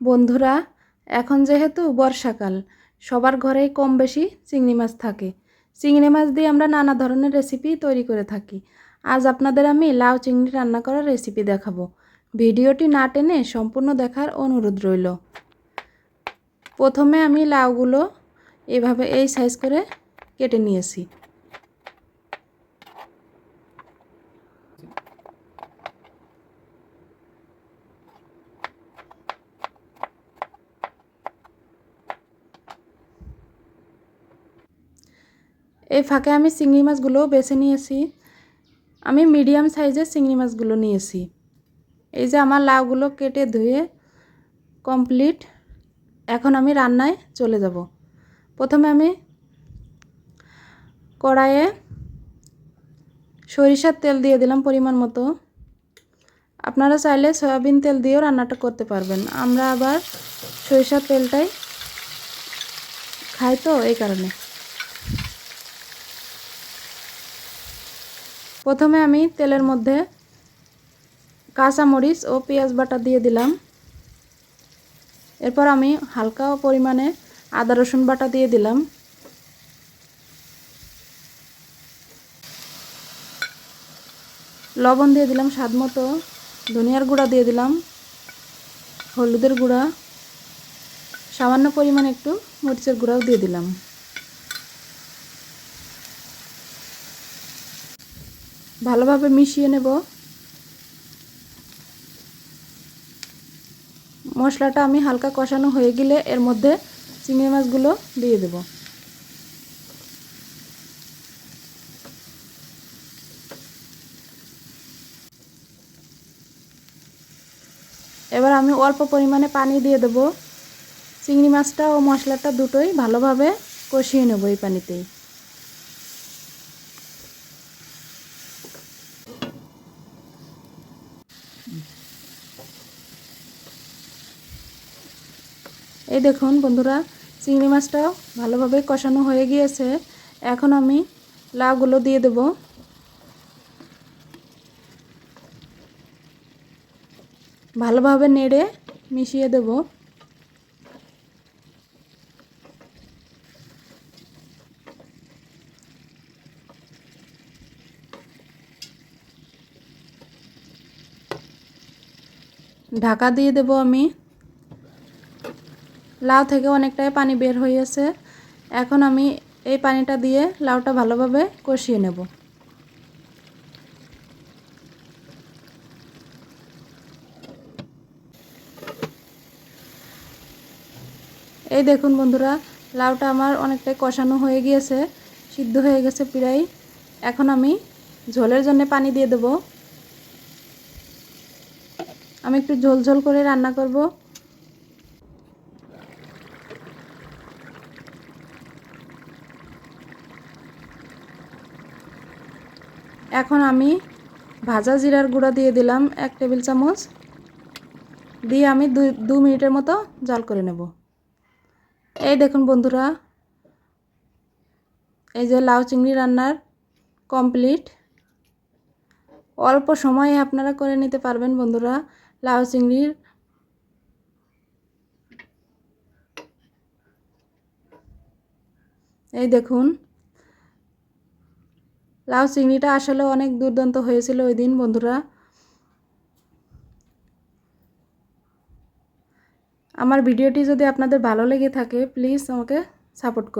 বন্ধুরা, এখন যেহেতু বর্ষাকাল, সবার ঘরেই কম বেশি চিংড়ি মাছ থাকে। চিংড়ি মাছ দিয়ে আমরা নানা ধরনের রেসিপি তৈরি করে থাকি। আজ আপনাদের আমি লাউ চিংড়ি রান্না করার রেসিপি দেখাবো। ভিডিওটি না টেনে সম্পূর্ণ দেখার অনুরোধ রইল। প্রথমে আমি লাউগুলো এভাবে এই সাইজ করে কেটে নিয়েছি। এই ফাঁকে আমি চিংড়ি মাছগুলোও বেছে নিয়েছি। আমি মিডিয়াম সাইজের চিংড়ি মাছগুলো নিয়েছি। এই যে আমার লাউগুলো কেটে ধুয়ে কমপ্লিট, এখন আমি রান্নায় চলে যাব। প্রথমে আমি কড়াইয়ে সরিষার তেল দিয়ে দিলাম পরিমাণ মতো। আপনারা চাইলে সয়াবিন তেল দিয়েও রান্নাটা করতে পারবেন। আমরা আবার সরিষার তেলটাই খাই তো এই কারণে। প্রথমে আমি তেলের মধ্যে কাঁচামরিচ ও পেঁয়াজ বাটা দিয়ে দিলাম। এরপর আমি হালকা পরিমাণে আদা রসুন বাটা দিয়ে দিলাম। লবণ দিয়ে দিলাম স্বাদ মতো। ধনিয়ার গুঁড়া দিয়ে দিলাম। হলুদের গুঁড়া। সামান্য পরিমাণে একটু মরিচের গুঁড়াও দিয়ে দিলাম। ভালোভাবে মিশিয়ে নেব। মশলাটা আমি হালকা কষানো হয়ে গেলে এর মধ্যে চিংড়ি মাছগুলো দিয়ে দেব। এবার আমি অল্প পরিমাণে পানি দিয়ে দেব। চিংড়ি মাছটা ও মশলাটা দুটোই ভালোভাবে কষিয়ে নেব এই পানিতেই। এই দেখুন বন্ধুরা, চিংড়ি মাছটাও ভালোভাবে কষানো হয়ে গিয়েছে। এখন আমি লাউগুলো দিয়ে দেব। ভালোভাবে নেড়ে মিশিয়ে দেব। ঢাকা দিয়ে দেব আমি। লাউ থেকে অনেকটাই পানি বের হয়েছে এখন আমি এই পানিটা দিয়ে লাউটা ভালোভাবে কষিয়ে নেব। এই দেখুন বন্ধুরা, লাউটা আমার অনেকটাই কষানো হয়ে গিয়েছে, সিদ্ধ হয়ে গেছে প্রায়। এখন আমি ঝোলের জন্য পানি দিয়ে দেব। আমি একটু ঝোল ঝোল করে রান্না করব। এখন আমি ভাজা জিরার গুঁড়া দিয়ে দিলাম এক টেবিল চামচ। দিয়ে আমি দু মিনিটের মতো জাল করে নেব। এই দেখুন বন্ধুরা, এই যে লাউ চিংড়ি রান্নার কমপ্লিট। অল্প সময়ে আপনারা করে নিতে পারবেন বন্ধুরা লাউ চিংড়ির। এই দেখুন লাউ চিংড়িটা আসলে অনেক দুর্দান্ত হয়েছিল ওই দিন, বন্ধুরা। আমার ভিডিওটি যদি আপনাদের ভালো লেগে থাকে প্লিজ আমাকে সাপোর্ট করুন।